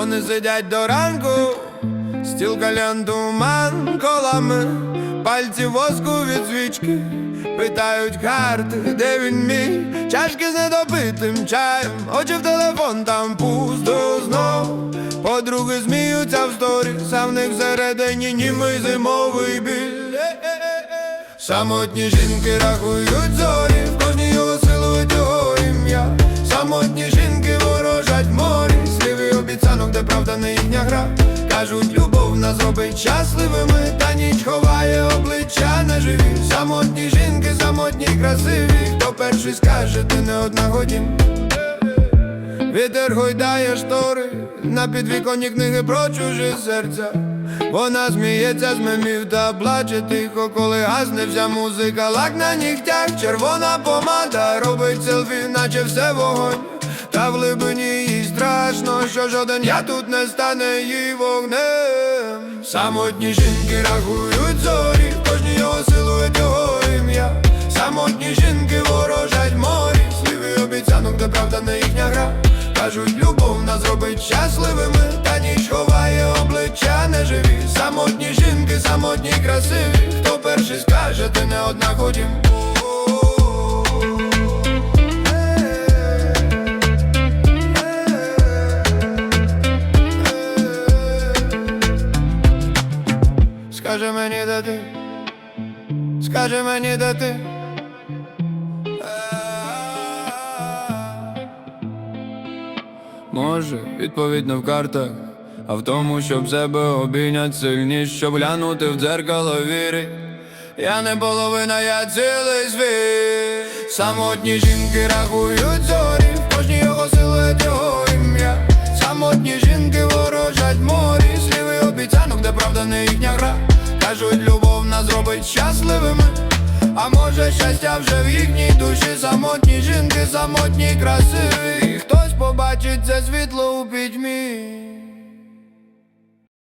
Вони сидять до ранку, стіл калян туман колами, пальці воску від свічки, питають карти, де він мій, чашки з недопитим чаєм, очі в телефон там пусто знов. Подруги сміються в сторіс, а в них всередині німий зимовий біль. Самотні жінки рахують зорі, в кожній його силують його ім'я. Самотні жінки ворожать морі, слів і обіцянок, де правда не їхня гра. Кажуть, любов нас робить щасливими, та ніч ховає обличчя неживі. Самотні жінки, самотні красиві. Хто перший скаже, ти не одна годім. Вітер гойдає штори на підвіконні книги про чужі серця. Вона сміється з мемів та плаче тихо, коли гасне вся музика, лак на нігтях, червона помада робить селфі, наче все вогонь. Та в глибині їй страшно, що жоден я тут не стане її вогнем. Самотні жінки рахують зорі, кожній його силует його ім'я. Самотні жінки ворожать морі, слів і обіцянок, де правда не їхня гра. Кажуть, любов нас робить щасливими, та ніч ховає обличчя скаже, ти не одна ходім. Скажи мені, де ти, скажи мені, де ти. Може, відповідь не в картах, а в тому, щоб себе обійнять сильніше, щоб глянути в дзеркало віри. Я не половина, я цілий світ. Самотні жінки рахують зорі, в кожній його силует його ім'я. Самотні жінки ворожать морі, сліви обіцянок, де правда не їхня гра. Кажуть, любов нас зробить щасливими. А може щастя вже в їхній душі самотні жінки, самотні красиві І Хтось побачить це світло у пітьмі